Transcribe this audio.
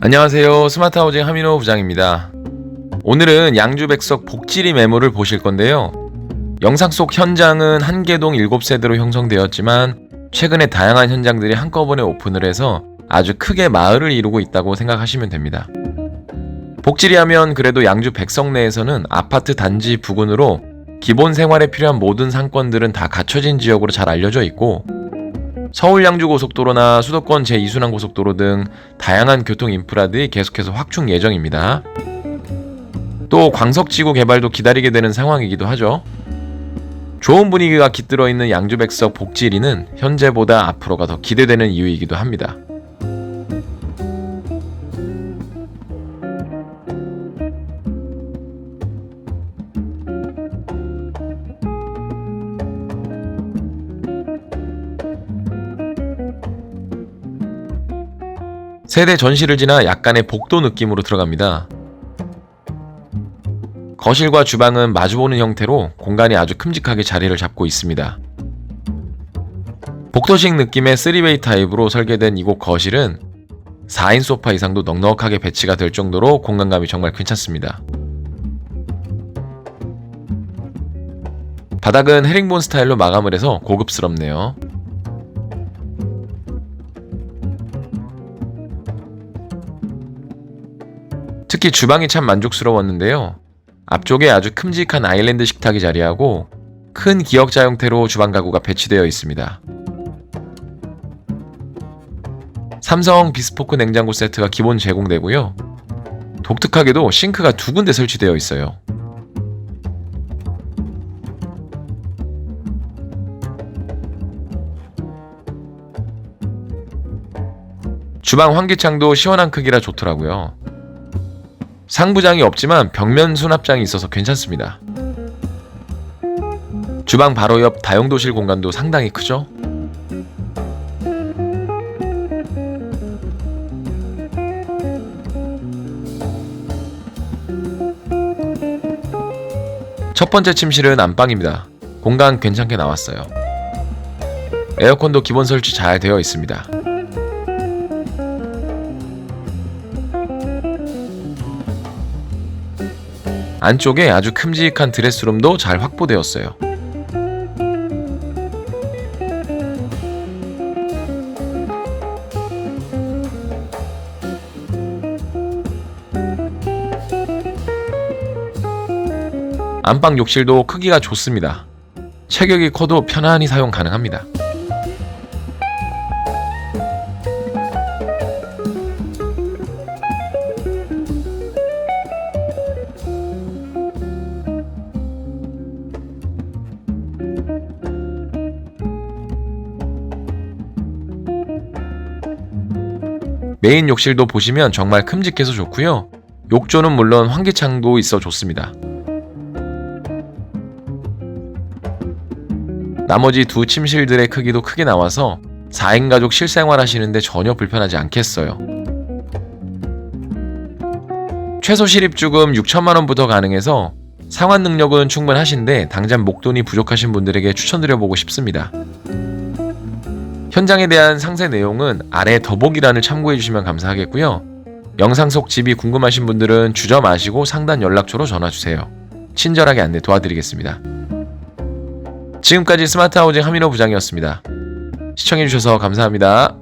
안녕하세요. 스마트하우징 하민호 부장입니다. 오늘은 양주백석 복지리 메모를 보실 건데요. 영상 속 현장은 한 개동 7세대로 형성되었지만 최근에 다양한 현장들이 한꺼번에 오픈을 해서 아주 크게 마을을 이루고 있다고 생각하시면 됩니다. 복지리 하면 그래도 양주 백석 내에서는 아파트 단지 부근으로 기본 생활에 필요한 모든 상권들은 다 갖춰진 지역으로 잘 알려져 있고 서울 양주 고속도로나 수도권 제2순환 고속도로 등 다양한 교통 인프라들이 계속해서 확충 예정입니다. 또 광석지구 개발도 기다리게 되는 상황이기도 하죠. 좋은 분위기가 깃들어 있는 양주백석 복지리는 현재보다 앞으로가 더 기대되는 이유이기도 합니다. 세대 전시를 지나 약간의 복도 느낌으로 들어갑니다. 거실과 주방은 마주보는 형태로 공간이 아주 큼직하게 자리를 잡고 있습니다. 복도식 느낌의 3베이 타입으로 설계된 이곳 거실은 4인 소파 이상도 넉넉하게 배치가 될 정도로 공간감이 정말 괜찮습니다. 바닥은 헤링본 스타일로 마감을 해서 고급스럽네요. 특히 주방이 참 만족스러웠는데요. 앞쪽에 아주 큼직한 아일랜드 식탁이 자리하고 큰 기역자 형태로 주방 가구가 배치되어 있습니다. 삼성 비스포크 냉장고 세트가 기본 제공되고요. 독특하게도 싱크가 두 군데 설치되어 있어요. 주방 환기창도 시원한 크기라 좋더라고요. 상부장이 없지만 벽면 수납장이 있어서 괜찮습니다. 주방 바로 옆 다용도실 공간도 상당히 크죠? 첫 번째 침실은 안방입니다. 공간 괜찮게 나왔어요. 에어컨도 기본 설치 잘 되어 있습니다. 안쪽에 아주 큼직한 드레스룸도 잘 확보되었어요. 안방 욕실도 크기가 좋습니다. 체격이 커도 편안히 사용 가능합니다. 메인 욕실도 보시면 정말 큼직해서 좋고요. 욕조는 물론 환기창도 있어 좋습니다. 나머지 두 침실들의 크기도 크게 나와서 4인 가족 실생활 하시는데 전혀 불편하지 않겠어요. 최소 실입주금 6천만 원부터 가능해서 상환 능력은 충분하신데 당장 목돈이 부족하신 분들에게 추천드려보고 싶습니다. 현장에 대한 상세 내용은 아래 더보기란을 참고해 주시면 감사하겠고요. 영상 속 집이 궁금하신 분들은 주저 마시고 상단 연락처로 전화 주세요. 친절하게 안내 도와드리겠습니다. 지금까지 스마트 하우징 하민호 부장이었습니다. 시청해 주셔서 감사합니다.